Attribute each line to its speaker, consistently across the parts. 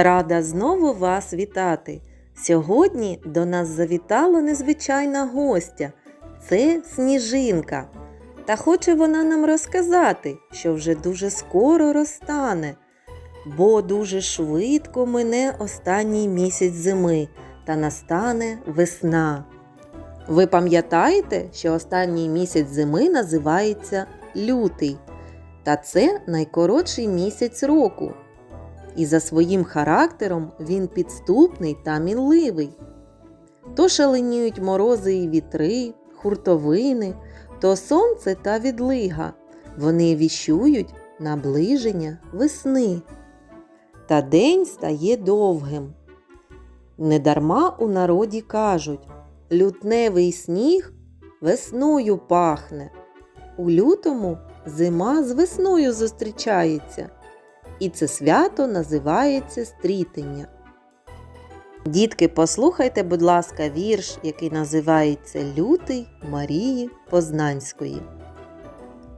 Speaker 1: Рада знову вас вітати. Сьогодні до нас завітала незвичайна гостя. Це сніжинка. Та хоче вона нам розказати, що вже дуже скоро розтане, бо дуже швидко мине останній місяць зими та настане весна. Ви пам'ятаєте, що останній місяць зими називається лютий, та це найкоротший місяць року. І за своїм характером він підступний та мінливий. То шаленіють морози і вітри, хуртовини, то сонце та відлига. Вони віщують наближення весни. Та день стає довгим. Недарма у народі кажуть лютневий сніг весною пахне. У лютому зима з весною зустрічається, і це свято називається стрітення. Дітки, послухайте, будь ласка, вірш, який називається Лютий Марії Познанської.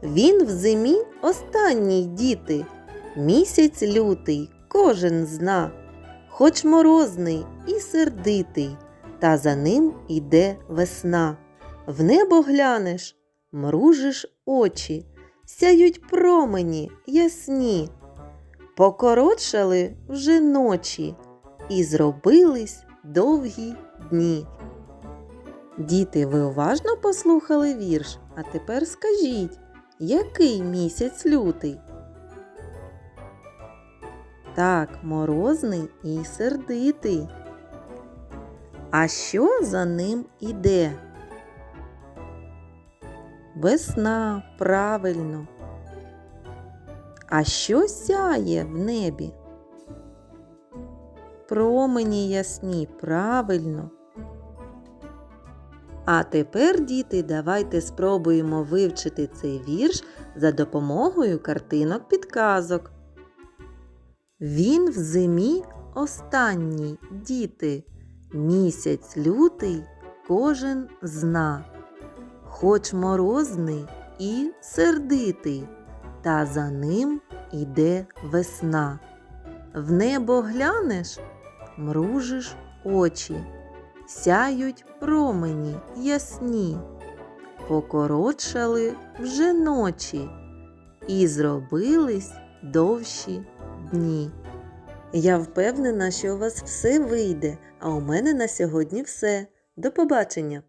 Speaker 1: Він в зимі останній діти, місяць лютий кожен зна, хоч морозний і сердитий, та за ним іде весна. В небо глянеш, мружиш очі, сяють промені ясні, покоротшали вже ночі і зробились довгі дні. Діти, ви уважно послухали вірш, а тепер скажіть, який місяць лютий? Так, морозний і сердитий. А що за ним іде? Весна, правильно. А що сяє в небі? Промені ясні, правильно. А тепер, діти, давайте спробуємо вивчити цей вірш за допомогою картинок підказок. Він в зимі останній, діти, місяць лютий кожен зна, хоч морозний і сердитий, та за ним іде весна. В небо глянеш, мружиш очі, сяють промені ясні, покоротшали вже ночі і зробились довші дні. Я впевнена, що у вас все вийде, а у мене на сьогодні все. До побачення!